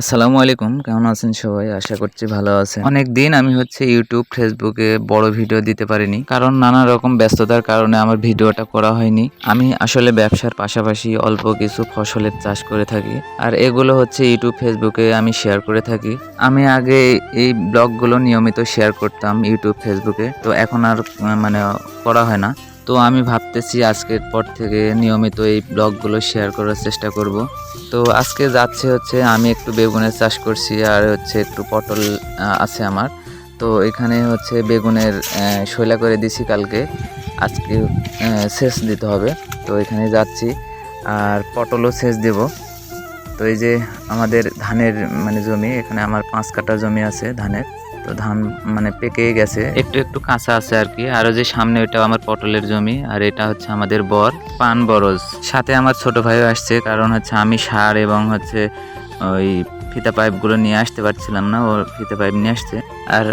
আসসালামু আলাইকুম, কেমন আছেন সবাই? আশা করছি ভালো আছেন। অনেক দিন আমি হচ্ছে ইউটিউব ফেসবুকে বড় ভিডিও দিতে পারিনি, কারণ নানা রকম ব্যস্ততার কারণে আমার ভিডিওটা করা হয়নি। আমি আসলে ব্যবসার পাশাপাশি অল্প কিছু ফসলের চাষ করে থাকি, আর এগুলো হচ্ছে ইউটিউব ফেসবুকে আমি শেয়ার করে থাকি। আমি আগে এই ব্লগগুলো নিয়মিত শেয়ার করতাম ইউটিউব ফেসবুকে তো এখন আর মানে করা হয় না। তো আমি ভাবতেছি আজকের পর থেকে নিয়মিত এই ব্লগগুলো শেয়ার করার চেষ্টা করব। তো আজকে যাচ্ছে হচ্ছে আমি একটু বেগুনের চাষ করছি আর হচ্ছে একটু পটল আছে আমার। তো এখানে হচ্ছে বেগুনের শৈলা করে দিছি কালকে। আজকে সেচ দিতে হবে। তো এখানে যাচ্ছি আর পটলও সেচ দেব। তো এই যে আমাদের ধানের মানে জমি, এখানে আমার পাঁচ কাঠা জমি আছে ধানের। তো ধান মানে পেকে গেছে। একটু একটু কাঁচা আছে আর কি। আর যে সামনে ওইটা আমার পটলের জমি, আর এটা হচ্ছে আমাদের বর, পান বরজ। সাথে আমার ছোট ভাইও আসছে, কারণ হচ্ছে আমি সার এবং হচ্ছে ওই ফিতা পাইপগুলো নিয়ে আসতে পারছিলাম না ওর ফিতা পাইপ নিয়ে আসছে। আর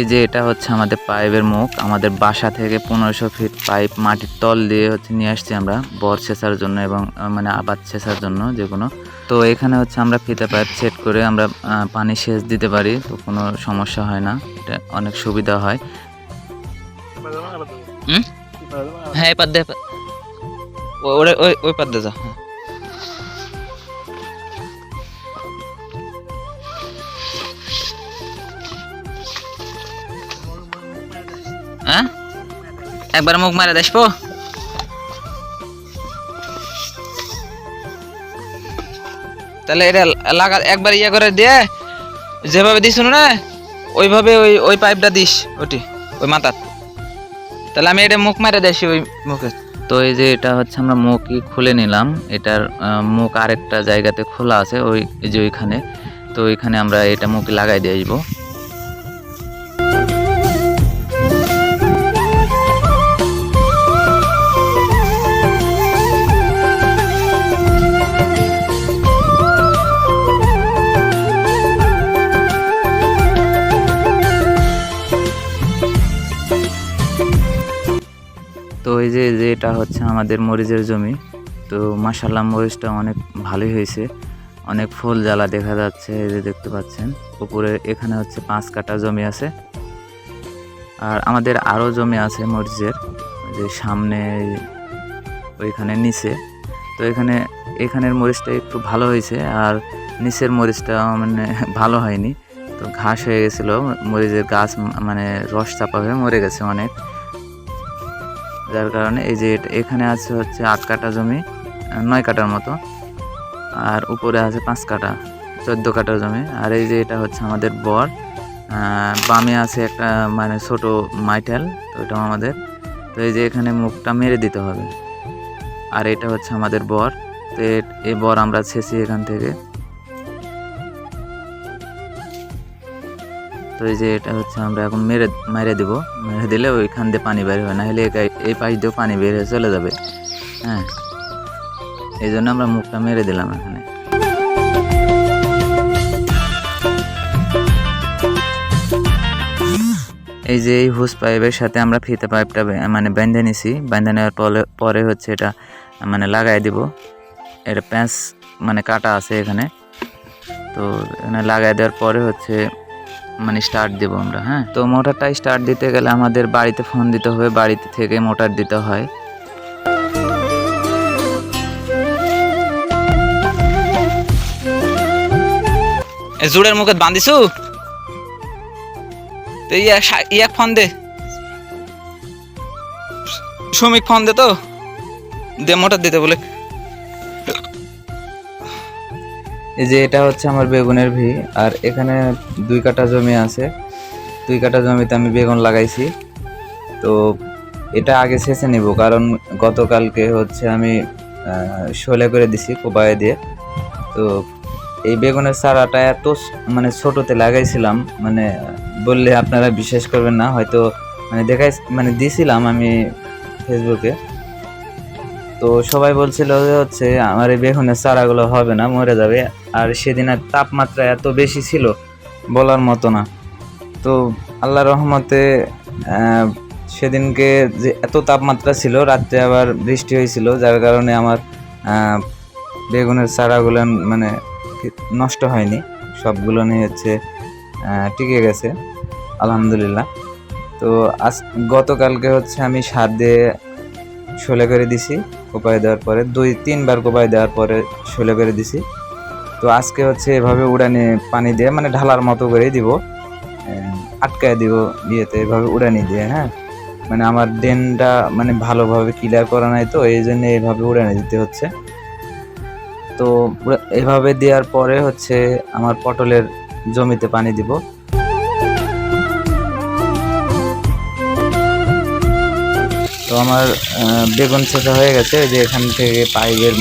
এই যে এটা হচ্ছে আমাদের পাইপের মুখ, আমাদের বাসা থেকে পনেরোশো ফিট পাইপ মাটির তল দিয়ে হচ্ছে নিয়ে আসছি আমরা, বর ছেঁচার জন্য এবং মানে আবাদ ছেঁচার জন্য যে কোনো। তো এখানে হচ্ছে আমরা ফিতা পাইপ সেট করে আমরা পানি সেচ দিতে পারি, তো কোনো সমস্যা হয় না, এটা অনেক সুবিধা হয়? হ্যাঁ এবার দে ওই ওই যা হ্যাঁ। হ্যাঁ একবার মুখ মারে দেখব তাহলে এটা লাগা, একবার ইয়ে করে দিয়ে যেভাবে দিস না, ওইভাবে ওই ওই পাইপটা দিস ওটি, ওই মাথার। তাহলে আমি এটা মুখ মারে দেছি ওই মুখে। তো এই যে এটা হচ্ছে আমরা মুখই খুলে নিলাম, এটার মুখ আরেকটা জায়গাতে খোলা আছে, ওই যে ওইখানে। তো ওইখানে আমরা এটা মুখ লাগাই দিয়ে আসব। যে যে এটা হচ্ছে আমাদের মরিচের জমি। তো মাসাল্লাহ মরিচটা অনেক ভালোই হয়েছে। অনেক ফুল জ্বালা দেখা যাচ্ছে, এই যে দেখতে পাচ্ছেন। উপরে এখানে হচ্ছে পাঁচ কাটা জমি আছে। আর আমাদের আরও জমি আছে মরিচের যে সামনে ওইখানে নিচে। তো এখানে, এখানের মরিচটা একটু ভালো হয়েছে, আর নিচের মরিচটা মানে ভালো হয়নি। তো ঘাস হয়ে গেছিল, মরিচের গাছ মানে রস চাপা হয়ে মরে গেছে অনেক। যার কারণে এই যে এখানে আছে হচ্ছে আট কাটা জমি নয় কাটার মতো। আর উপরে আছে পাঁচ কাটা চোদ্দ কাটা জমি। আর এই যে এটা হচ্ছে আমাদের বর বামে আছে একটা মানে ছোট মাইটেল তো ওটাও আমাদের। তো এই যে এখানে মুখটা মেরে দিতে হবে। আর এটা হচ্ছে আমাদের বর, তো এই বর আমরা ছেঁচি এখান থেকে। তো এই যে এটা হচ্ছে আমরা এখন মেরে মেরে দেবো। মেরে দিলে ওইখান দিয়ে পানি বের হয় না হলে এই- পাশ দিয়েও পানি বের হয়ে চলে যাবে। হ্যাঁ। এই জন্য আমরা মুখটা মেরে দিলাম এখানে। এই যে এই হুস পাইপের সাথে আমরা ফিতে পাইপটা মানে বেঁধে নিছি। বেঁধে নেওয়ার পরে পরে হচ্ছে এটা মানে লাগাই দিব। এটা প্যাঁচ মানে কাটা আছে এখানে। তো এখানে লাগাই দেওয়ার পরে হচ্ছে মানে স্টার্ট দেবো আমরা হ্যাঁ? তো মোটরটা স্টার্ট দিতে গেলে আমাদের বাড়িতে ফোন দিতে হবে, বাড়িতে থেকে মোটর দিতে হয়। জুড়ের মুখে বান্ধিছু? তো ইয়া ইয়া ফোন দে। শ্রমিক ফোন দে তো। দে মোটর দিতে বলে। এই যে এটা হচ্ছে আমার বেগুনের ভি, আর এখানে দুই কাঠা জমি আছে। দুই কাঠা জমিতে আমি বেগুন লাগাইছি। তো এটা আগে শেষে নিব, কারণ গতকালকে হচ্ছে আমি শোলে করে দিছি কোপায়ে দিয়ে। তো এই বেগুনের চারাটা এত মানে ছোটোতে লাগাইছিলাম মানে বললে আপনারা বিশ্বাস করবেন না, হয়তো মানে দেখাই মানে দিছিলাম আমি ফেসবুকে। তো সবাই বলছিল যে হচ্ছে, আমার এই বেগুনের চারাগুলো হবে না, মরে যাবে। আর সেদিনের তাপমাত্রা এত বেশি ছিল বলার মতো না। তো আল্লাহ রহমতে সেদিনকে যে এত তাপমাত্রা ছিল, রাত্রে আবার বৃষ্টি হয়েছিল, যার কারণে আমার বেগুনের চারাগুলো মানে নষ্ট হয়নি। সবগুলো নিয়ে হচ্ছে টিকে গেছে, আলহামদুলিল্লাহ। তো আজ গতকালকে হচ্ছে আমি সার দিয়ে শোলে করে দিছি কোপায় দেওয়ার পরে, দুই, তিনবার কোপায় দেওয়ার পরে শোলে করে দিছি। তো আজকে হচ্ছে এভাবে উড়ানি পানি দিয়ে মানে ঢালার মতো করেই দিব। আটকায় দিব ইয়েতে, এভাবে উড়ানি দিয়ে হ্যাঁ? মানে আমার ড্রেনটা মানে ভালোভাবে ক্লিয়ার করা নাই তো, এই জন্য এইভাবে উড়ানি দিতে হচ্ছে। তো এভাবে দেওয়ার পরে হচ্ছে আমার পটলের জমিতে পানি দিব। তো আমার বেগুন ছেঁচা হয়ে গেছে যে এখান থেকে পাইপের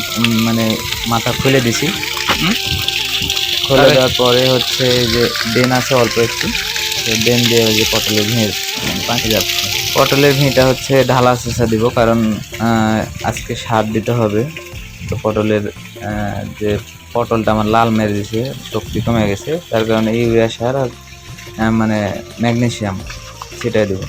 মানে মাথা খুলে দিছি। খুলে দেওয়ার পরে হচ্ছে যে ডেন আছে অল্প একটু ডেন দিয়ে ওই যে পটলের ভিড় পাঁচে যাচ্ছে পটলের ভিঁটা হচ্ছে ঢালা চেঁচা দিব কারণ আজকে সার দিতে হবে। তো পটলের যে পটলটা আমার লাল মেরে দিছে শক্তি কমে গেছে তার কারণে ইউরিয়া সার আর মানে ম্যাগনেশিয়াম সেটাই দেবো।